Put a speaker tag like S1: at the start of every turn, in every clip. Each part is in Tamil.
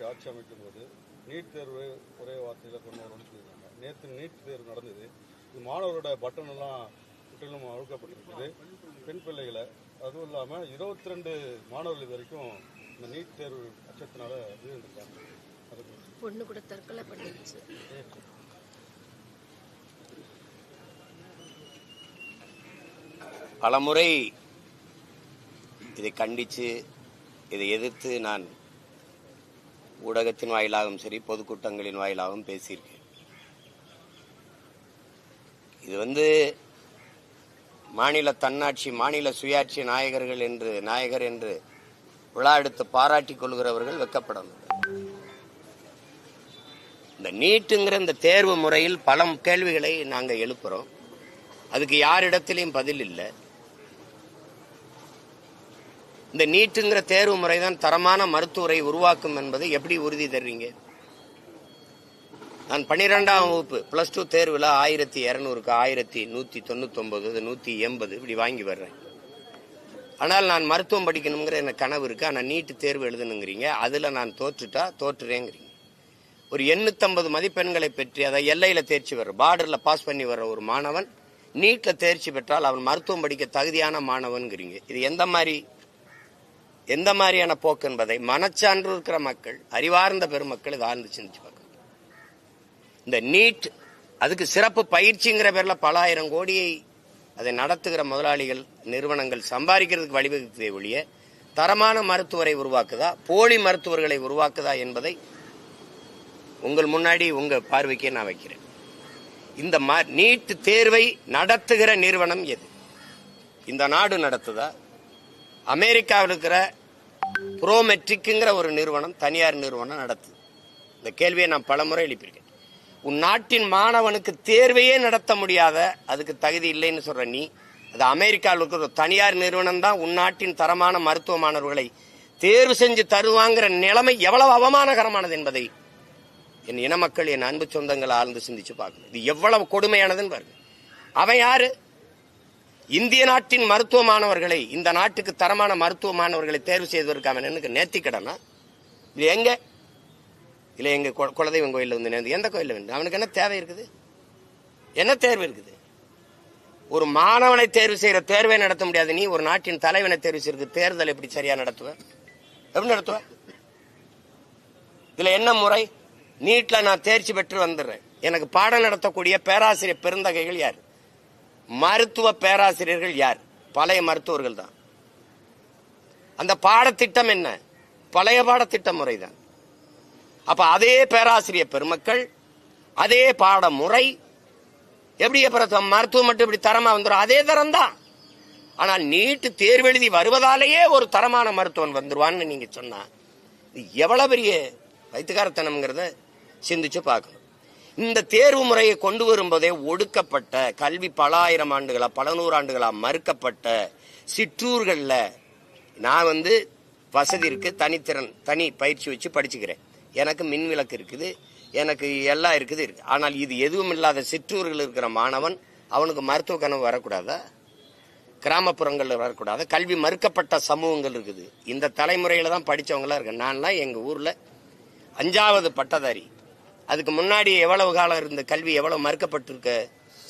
S1: கட்சி ஆட்சி அமைக்கும் போது நீட் தேர்வு ஒரே வார்த்தையில் கொண்டு வரணும்னு சொல்லியிருக்காங்க நேற்று நீட் தேர்வு நடந்தது. இது மாணவரோட பட்டன் எல்லாம் முற்றிலும் அழுக்கப்பட்டிருக்குது. பெண் பிள்ளைகளை அதுவும் இல்லாமல் இருபத்தி ரெண்டு மாணவர்கள் இது வரைக்கும் இந்த நீட் தேர்வு அச்சத்தினால உயிரிழந்திருக்காங்க.
S2: பொண்ணு கூட தற்கொலை பண்ணிடுச்சு.
S3: பலமுறை இதை கண்டித்து இதை எதிர்த்து நான் ஊடகத்தின் வாயிலாகவும் சரி பொதுக்கூட்டங்களின் வாயிலாகவும் பேசியிருக்கேன். இது வந்து மாநில தன்னாட்சி மாநில சுயாட்சி நாயகர்கள் என்று நாயகர் என்று விழா எடுத்து பாராட்டி கொள்கிறவர்கள் வெக்கப்படணும் இந்த நீட்டுங்கிற இந்த தேர்வு முறையில் பல கேள்விகளை நாங்கள் எழுப்புறோம். அதுக்கு யாரிடத்திலையும் பதில் இல்லை. இந்த நீட்டுங்கிற தேர்வு முறைதான் தரமான மருத்துவரை உருவாக்கும் என்பதை எப்படி உறுதி தர்றீங்க? நான் பன்னிரெண்டாம் வகுப்பு பிளஸ் டூ தேர்வில் ஆயிரத்தி இரநூறுக்கு ஆயிரத்தி நூற்றி தொண்ணூத்தொம்பது நூற்றி எண்பது இப்படி வாங்கி வர்றேன். ஆனால் நான் மருத்துவம் படிக்கணுங்கிற எனக்கு கனவு இருக்கு. ஆனால் நீட்டு தேர்வு எழுதணுங்கிறீங்க. அதில் நான் தோற்றுட்டா தோற்றுறேங்கிறீங்க. ஒரு எண்ணூத்தம்பது மதிப்பெண்களை பெற்று அதை எல்லையில் தேர்ச்சி வர்ற பார்டரில் பாஸ் பண்ணி வர்ற ஒரு மாணவன் நீட்டில் தேர்ச்சி பெற்றால் அவன் மருத்துவம் படிக்க தகுதியான மாணவன்கிறீங்க இது எந்த மாதிரி எந்த மாதிரியான போக்கு என்பதை மனச்சான்று இருக்கிற மக்கள் அறிவார்ந்த பெருமக்கள் இதை ஆழ்ந்து சிந்திச்சு பார்க்கணும். இந்த நீட் அதுக்கு சிறப்பு பயிற்சிங்கிற பேரில் பல ஆயிரம் கோடியை அதை நடத்துகிற முதலாளிகள் நிறுவனங்கள் சம்பாதிக்கிறதுக்கு வழிவகுத்ததை ஒழிய தரமான மருத்துவரை உருவாக்குதா போலி மருத்துவர்களை உருவாக்குதா என்பதை உங்கள் முன்னாடி உங்கள் பார்வைக்கே நான் வைக்கிறேன். இந்த ம- நீட் தேர்வை நடத்துகிற நிறுவனம் எது? இந்த நாடு நடத்துதா? அமெரிக்காவில் இருக்கிற ப்ரோமெட்ரிக்குங்கிற ஒரு நிறுவனம் தனியார் நிறுவனம் நடத்துது. இந்த கேள்வியை நான் பலமுறை எழுப்பியிருக்கேன். உன் நாட்டின் மாணவனுக்கு தேர்வையே நடத்த முடியாத அதுக்கு தகுதி இல்லைன்னு சொல்ற நீ அது அமெரிக்காவில் இருக்கிற தனியார் நிறுவனம் தான் உன் நாட்டின் தரமான மருத்துவ மாணவர்களை தேர்வு செஞ்சு தருவாங்கிற நிலைமை எவ்வளவு அவமானகரமானது என்பதை என் இன மக்கள் என் அன்பு சொந்தங்களை ஆழ்ந்து சிந்திச்சு பார்க்கணும். இது எவ்வளவு கொடுமையானதுன்னு பாருங்க. அவன் யாரு? இந்திய நாட்டின் மருத்துவ மாணவர்களை இந்த நாட்டுக்கு தரமான மருத்துவ மாணவர்களை தேர்வு செய்வதற்கான அவன் எனக்கு நேர்த்திக்கடனா இது எங்க? இல்லை எங்க கு- குலதெய்வம் கோயிலில் வந்து நேர்ந்து எந்த கோயிலில் வந்து? அவனுக்கு என்ன தேவை இருக்குது? என்ன தேர்வு இருக்குது? ஒரு மாணவனை தேர்வு செய்கிற தேர்வை நடத்த முடியாது. நீ ஒரு நாட்டின் தலைவனை தேர்வு செய்யறது தேர்தல் எப்படி சரியா நடத்துவ? எப்படி நடத்துவ? இதுல என்ன முறை? நீட்ல நான் தேர்ச்சி பெற்று வந்துடுறேன். எனக்கு பாடம் நடத்தக்கூடிய பேராசிரியர் பெருந்தகைகள் யார்? மருத்துவ பேராசிரியர்கள் யார்? பழைய மருத்துவர்கள் தான். அந்த பாடத்திட்டம் என்ன? பழைய பாடத்திட்ட முறைதான். அப்ப அதே பேராசிரியர் பெருமக்கள் அதே பாட முறை எப்படி அப்புறம் மருத்துவம் மட்டும் இப்படி தரமா வந்துடும் அதே தரம் தான் ஆனால் நீட்டு தேர்வெழுதி வருவதாலேயே ஒரு தரமான மருத்துவன் வந்துருவான்னு நீங்க சொன்னா எவ்வளவு பெரிய வைத்தியகாரத்தனம்ங்கிறத சிந்திச்சு பார்க்கணும். இந்த தேர்வு முறையை கொண்டு வரும்போதே ஒடுக்கப்பட்ட கல்வி பல ஆயிரம் ஆண்டுகளா பல நூறு மறுக்கப்பட்ட சிற்றூர்களில் நான் வந்து வசதி இருக்கு தனித்திறன் தனி பயிற்சி வச்சு படிச்சுக்கிறேன். எனக்கு மின் விளக்கு இருக்குது எனக்கு எல்லாம் இருக்குது. இருக்கு ஆனால் இது எதுவும் இல்லாத சிற்றூர்கள் இருக்கிற மாணவன் அவனுக்கு மருத்துவ கனவு வரக்கூடாதா? கிராமப்புறங்களில் வரக்கூடாது? கல்வி மறுக்கப்பட்ட சமூகங்கள் இருக்குது. இந்த தலைமுறையில் தான் படித்தவங்களாம் இருக்கு. நான்லாம் எங்கள் ஊரில் அஞ்சாவது பட்டதாரி. அதுக்கு முன்னாடி எவ்வளவு காலம் இருந்த கல்வி எவ்வளவு மறுக்கப்பட்டிருக்க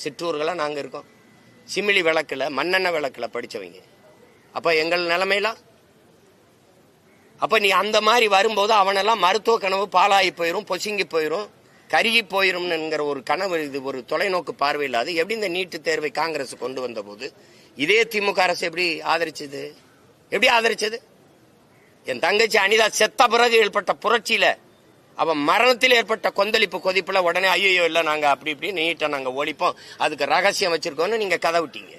S3: சிற்றூர்களாக நாங்கள் இருக்கோம். சிமிலி விளக்கில் மண்ணெண்ணெய் விளக்கில் படிச்சவங்க. அப்போ எங்கள் நிலைமையெல்லாம்? அப்போ நீ அந்த மாதிரி வரும்போது அவனெல்லாம் மருத்துவ கனவு பாலாகி போயிரும் பொசுங்கி போயிரும் கருகி போயிரும்ங்கிற ஒரு கனவு இது ஒரு தொலைநோக்கு பார்வை இல்லாது எப்படி இந்த நீட்டு தேர்வை காங்கிரஸ் கொண்டு வந்த போது இதே திமுக அரசு எப்படி ஆதரிச்சது? எப்படி ஆதரிச்சது? என் தங்கச்சி அனிதா செத்த பிறகு ஏற்பட்ட புரட்சியில அவன் மரணத்தில் ஏற்பட்ட கொந்தளிப்பு கொதிப்பில் உடனே ஐயோ இல்லை நாங்கள் அப்படி இப்படி நீட்டாக நாங்கள் ஒழிப்போம். அதுக்கு ரகசியம் வச்சுருக்கோன்னு நீங்கள் கதை விட்டீங்க.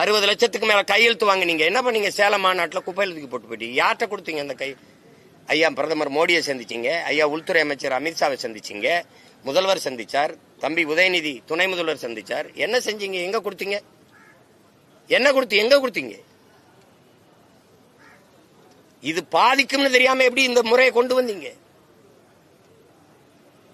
S3: அறுபது லட்சத்துக்கு மேலே கையெழுத்து வாங்கினீங்க. என்ன பண்ணீங்க? சேலம் மாநாட்டில் குப்பையில் தூக்கி போட்டு போயிட்டீங்க. யார்கிட்ட கொடுத்தீங்க அந்த கை? ஐயா பிரதமர் மோடியை சந்திச்சீங்க. ஐயா உள்துறை அமைச்சர் அமித்ஷாவை சந்திச்சிங்க. முதல்வர் சந்திச்சார். தம்பி உதயநிதி துணை முதல்வர் சந்திச்சார். என்ன செஞ்சீங்க? எங்கே கொடுத்தீங்க? என்ன கொடுத்து எங்கே கொடுத்தீங்க? இது பாதிக்கும்னு தெரியாம எப்படி இந்த முறையை கொண்டு வந்தீங்க?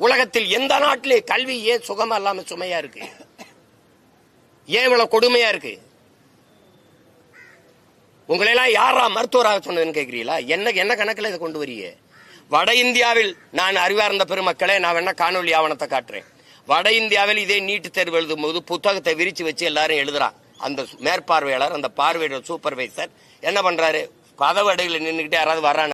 S3: உலகத்தில் எந்த நாட்டிலே கல்வி ஏன் சுகமா இல்லாம சுமையா இருக்கு? ஏன் இவ்வளவு கொடுமையா இருக்கு? உங்களெல்லாம் யாரா மருத்துவராக சொன்னதுன்னு கேக்குறீங்களா? என்ன என்ன கணக்குல இதை கொண்டு வரீங்க? வட இந்தியாவில் நான் அறிவார்ந்த பெருமக்களே நான் வேணா காணொலி ஆவணத்தை காட்டுறேன். வட இந்தியாவில் இதே நீட்டு தேர்வு எழுதும் போது புத்தகத்தை விரிச்சு வச்சு எல்லாரும் எழுதுறான் அந்த மேற்பார்வையாளர் அந்த பார்வையிட சூப்பர்வைசர் என்ன பண்றாரு? கதவு அடையில யாராவது வர்றாங்க